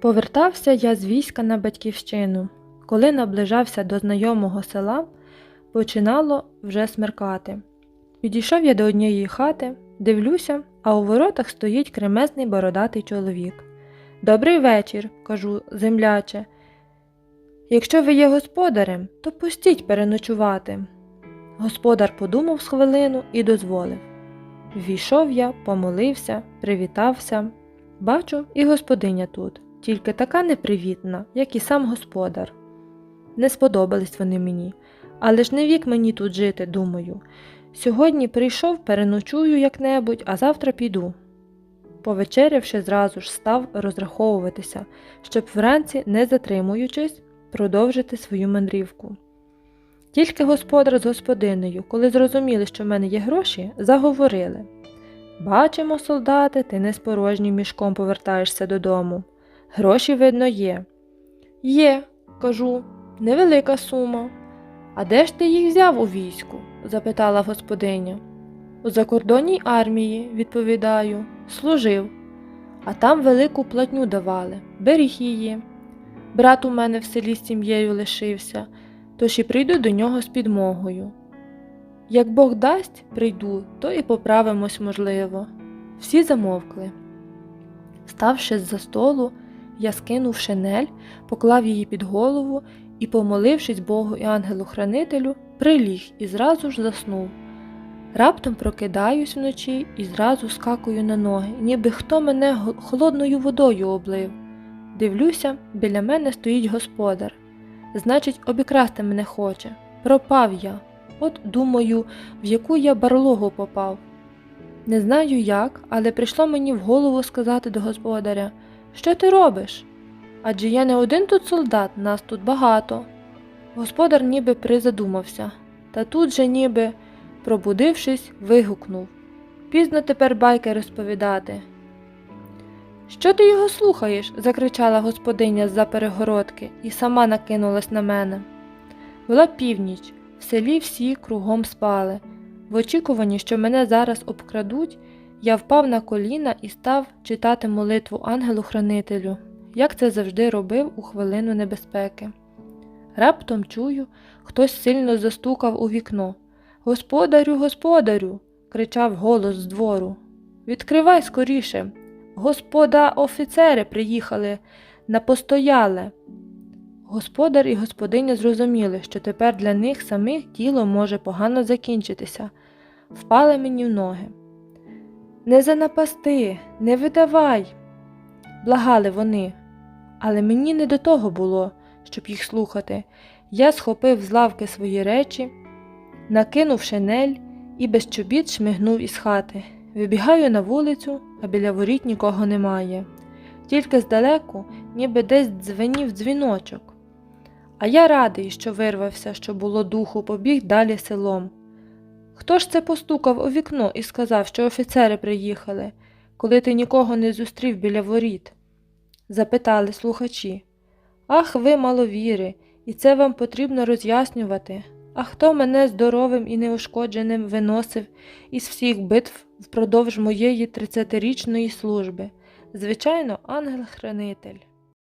Повертався я з війська на батьківщину. Коли наближався до знайомого села, починало вже смеркати. Підійшов я до однієї хати, дивлюся, а у воротах стоїть кремезний бородатий чоловік. Добрий вечір, кажу, земляче. Якщо ви є господарем, то пустіть переночувати. Господар подумав з хвилину і дозволив. Ввійшов я, помолився, привітався. Бачу, і господиня тут, тільки така непривітна, як і сам господар. Не сподобались вони мені, але ж не вік мені тут жити, думаю. Сьогодні прийшов, переночую як-небудь, а завтра піду. Повечерявши, зразу ж став розраховуватися, щоб вранці, не затримуючись, продовжити свою мандрівку. Тільки господар з господинею, коли зрозуміли, що в мене є гроші, заговорили Бачимо, солдати, ти не з порожнім мішком повертаєшся додому. Гроші, видно, є. Є, кажу, невелика сума. А де ж ти їх взяв у війську? запитала господиня. У закордонній армії, відповідаю, служив, а там велику платню давали, беріг її. Брат у мене в селі з сім'єю лишився, тож і прийду до нього з підмогою. Як Бог дасть, прийду, то і поправимось, можливо. Всі замовкли. Ставши з-за столу, я скинув шинель, поклав її під голову і, помолившись Богу і ангелу-хранителю, приліг і зразу ж заснув. Раптом прокидаюсь вночі і зразу скакую на ноги, ніби хто мене холодною водою облив. Дивлюся, біля мене стоїть господар. Значить, обікрасти мене хоче. Пропав я. От думаю, в яку я барлогу попав. Не знаю як, але прийшло мені в голову сказати до господаря, що ти робиш? Адже я не один тут солдат, нас тут багато. Господар ніби призадумався, та тут же, ніби, пробудившись, вигукнув Пізно тепер байки розповідати. Що ти його слухаєш? закричала господиня з-за перегородки і сама накинулась на мене. Була північ, в селі всі кругом спали. В очікуванні, що мене зараз обкрадуть, я впав на коліна і став читати молитву ангелу-хранителю, як це завжди робив у хвилину небезпеки. Раптом чую, хтось сильно застукав у вікно. Господарю, господарю. кричав голос з двору. Відкривай скоріше. Господа офіцери приїхали на постояле. Господар і господиня зрозуміли, що тепер для них самих діло може погано закінчитися, впали мені в ноги. Не занапасти, не видавай, благали вони, але мені не до того було, щоб їх слухати. Я схопив з лавки свої речі, накинув шинель і без чобіт шмигнув із хати. Вибігаю на вулицю, а біля воріт нікого немає. Тільки здалеку, ніби десь дзвенів дзвіночок. А я радий, що вирвався, що було духу, побіг далі селом. Хто ж це постукав у вікно і сказав, що офіцери приїхали, коли ти нікого не зустрів біля воріт? запитали слухачі. Ах, ви маловіри, і це вам потрібно роз'яснювати. А хто мене здоровим і неушкодженим виносив із всіх битв впродовж моєї тридцятирічної служби? Звичайно, ангел-хранитель.